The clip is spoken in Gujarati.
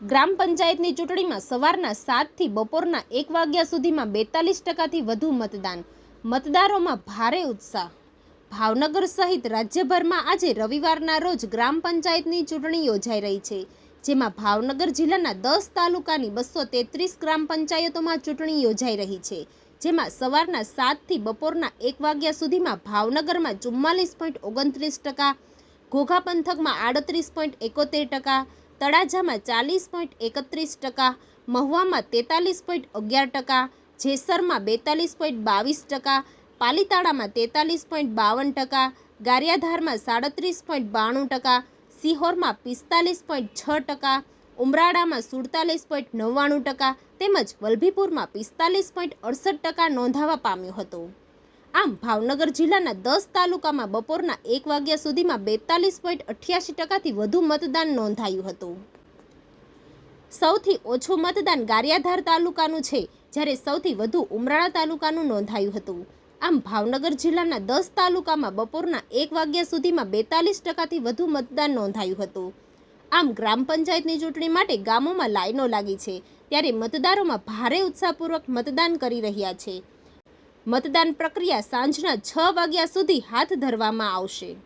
ગ્રામ પંચાયતની ચૂંટણીમાં સવારના સાતથી બપોરના એક વાગ્યા સુધીમાં બેતાલીસ ટકાથી વધુ મતદાન. મતદારોમાં ભારે ઉત્સાહ. ભાવનગર સહિત રાજ્યભરમાં આજે રવિવારના રોજ ગ્રામ પંચાયતની ચૂંટણી યોજાઈ રહી છે, જેમાં ભાવનગર જિલ્લાના દસ તાલુકાની બસો તેત્રીસ ગ્રામ પંચાયતોમાં ચૂંટણી યોજાઈ રહી છે, જેમાં સવારના સાતથી બપોરના એક વાગ્યા સુધીમાં ભાવનગરમાં ચુમ્માલીસ પોઈન્ટ ઓગણત્રીસ ટકા, ઘોઘા પંથકમાં આડત્રીસ પોઈન્ટ એકોતેર ટકા તળાજામાં ચાલીસ પોઈન્ટ એકત્રીસ ટકા, મહુવામાં તેતાલીસ પોઈન્ટ અગિયાર ટકા, જેસરમાં બેતાલીસ પોઈન્ટ બાવીસ ટકા, પાલીતાણામાં તેતાલીસ પોઈન્ટ બાવન ટકા, ગારિયાધારમાં સાડત્રીસ પોઈન્ટ બાણું ટકા, સિહોરમાં પિસ્તાલીસ પોઈન્ટ છ ટકા, ઉમરાળામાં સુડતાલીસ પોઈન્ટ નવ્વાણું ટકા તેમજ વલભીપુરમાં પિસ્તાલીસ પોઈન્ટ અડસઠ ટકા નોંધાવા પામ્યું હતું. આમ ભાવનગર જિલ્લાના દસ તાલુકામાં બપોરના એક વાગ્યા સુધીમાં બેતાલીસ પોઈન્ટ અઠ્યાસી ટકાથી વધુ મતદાન નોંધાયું હતું. સૌથી ઓછું મતદાન ગારિયાધાર તાલુકાનું છે, જ્યારે સૌથી વધુ ઉમરાળા તાલુકાનું નોંધાયું હતું. આમ ભાવનગર જિલ્લાના દસ તાલુકામાં બપોરના એક વાગ્યા સુધીમાં બેતાલીસ ટકાથી વધુ મતદાન નોંધાયું હતું. આમ ગ્રામ પંચાયતની ચૂંટણી માટે ગામોમાં લાઈનો લાગી છે, ત્યારે મતદારોમાં ભારે ઉત્સાહપૂર્વક મતદાન કરી રહ્યા છે. મતદાન પ્રક્રિયા સાંજના છ વાગ્યા સુધી હાથ ધરવામાં આવશે.